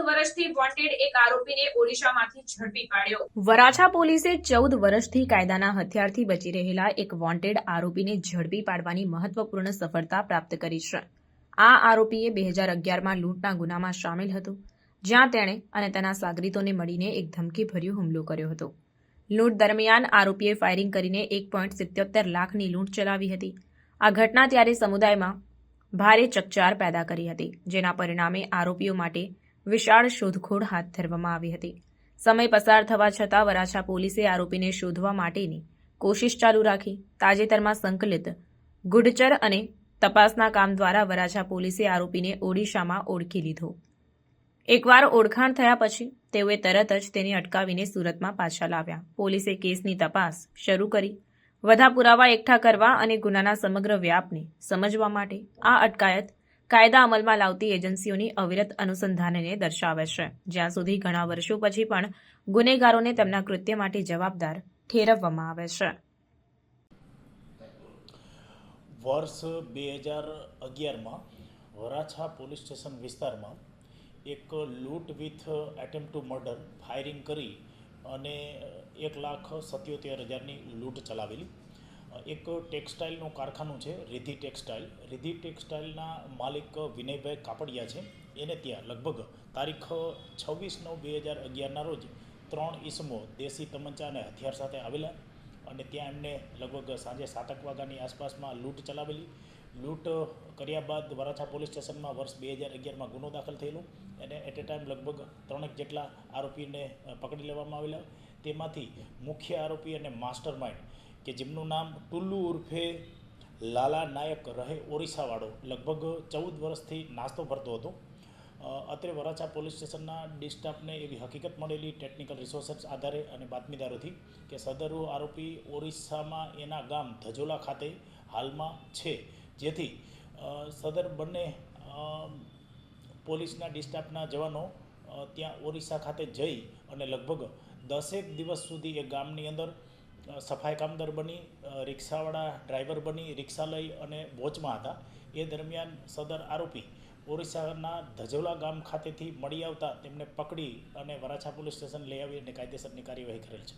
ચૌદ વર્ષથી વોન્ટેડ એક આરોપીને ઓડિશામાંથી ઝડપી પાડ્યો. વરાછા પોલીસે ચૌદ વર્ષથી કાયદાના હથિયારથી બચી રહેલા એક વોન્ટેડ આરોપીને ઝડપી પાડવાની મહત્વપૂર્ણ સફળતા પ્રાપ્ત કરી છે. આ આરોપીએ બે હજાર અગિયારમાં લૂંટના ગુનામાં સામેલ હતો, જ્યાં તેણે અને તેના સાગરીતોને મળીને એક ધમકીભર્યો હુમલો કર્યો હતો. લૂંટ દરમિયાન આરોપીએ ફાયરિંગ કરીને એક પોઈન્ટ સિત્યોતેર લાખની લૂંટ ચલાવી હતી. આ ઘટના ત્યારે સમુદાયમાં ભારે ચકચાર પેદા કરી હતી, જેના પરિણામે આરોપીઓ માટે વિશાળ શોધખોળ હાથ ધરવામાં આવી હતી. સમય પસાર થવા છતાં વરાછા પોલીસે આરોપીને શોધવા માટેની કોશિશ ચાલુ રાખી. તાજેતરમાં સંકલિત ગુડચર અને તપાસના કામ દ્વારા વરાછા પોલીસે આરોપીને ઓડિશામાં ઓળખી લીધો. એકવાર ઓળખાણ થયા પછી તેઓએ તરત જ તેને અટકાવીને સુરતમાં પાછા લાવ્યા. પોલીસે કેસની તપાસ શરૂ કરી. વધા પુરાવા એકઠા કરવા અને ગુનાના સમગ્ર વ્યાપને સમજવા માટે આ અટકાયત કાયદા અમલમાં લાવતી એજન્સીઓની અવિરત અનુસંધાનને દર્શાવે છે. જ્યાં સુધી ઘણા વર્ષો પછી પણ ગુનેગારોને તેમના કૃત્ય માટે જવાબદાર ઠેરવવામાં આવે છે. વર્ષ બે હજાર અગિયારમાં વરાછા પોલીસ સ્ટેશન વિસ્તારમાં એક લૂંટ with attempt to murder firing કરી અને એક લાખ સત્યોતેર હજારની લૂંટ ચલાવેલી. એક ટેક્સટાઇલનું કારખાનું છે રિધિ ટેક્સટાઇલ. રિધિ ટેક્સટાઇલના માલિક વિનયભાઈ કાપડિયા છે. એને ત્યાં લગભગ તારીખ છવ્વીસ નવ બે હજાર અગિયારના રોજ ત્રણ ઈસમો દેશી તમંચા અને હથિયાર સાથે આવેલા અને ત્યાં એમને લગભગ સાંજે સાતક વાગ્યાની આસપાસમાં લૂંટ ચલાવેલી. લૂંટ કર્યા બાદ વરાછા પોલીસ સ્ટેશનમાં વર્ષ બે હજાર અગિયારમાં ગુનો દાખલ થયેલો અને એટ એ ટાઈમ લગભગ ત્રણેક જેટલા આરોપીને પકડી લેવામાં આવેલા. તેમાંથી મુખ્ય આરોપી અને માસ્ટર માઇન્ડ કે જેમનું નામ ટુલ્લુ ઉર્ફે લાલા નાયક રહે ઓરિસ્સાવાળો લગભગ ચૌદ વર્ષથી નાસ્તો ભરતો હતો. અત્રે વરાછા પોલીસ સ્ટેશનના ડિસ્ટાફને એવી હકીકત મળેલી ટેકનિકલ રિસોર્સેસ આધારે અને બાતમીદારોથી કે સદરુ આરોપી ઓરિસ્સામાં એના ગામ ધજોલા ખાતે હાલમાં છે. જેથી સદર બંને પોલીસના ડિસ્ટાફના જવાનો ત્યાં ઓરિસ્સા ખાતે જઈ અને લગભગ દસેક દિવસ સુધી એ ગામની અંદર સફાઈ કામદાર બની રિક્ષાવાળા ડ્રાઈવર બની રિક્ષા લઈ અને વોચમાં હતા. એ દરમિયાન સદર આરોપી ઓરિસ્સાના ધજોલા ગામ ખાતેથી મળી આવતા તેમને પકડી અને વરાછા પોલીસ સ્ટેશન લઈ આવી અને કાયદેસરની કાર્યવાહી કરેલ છે.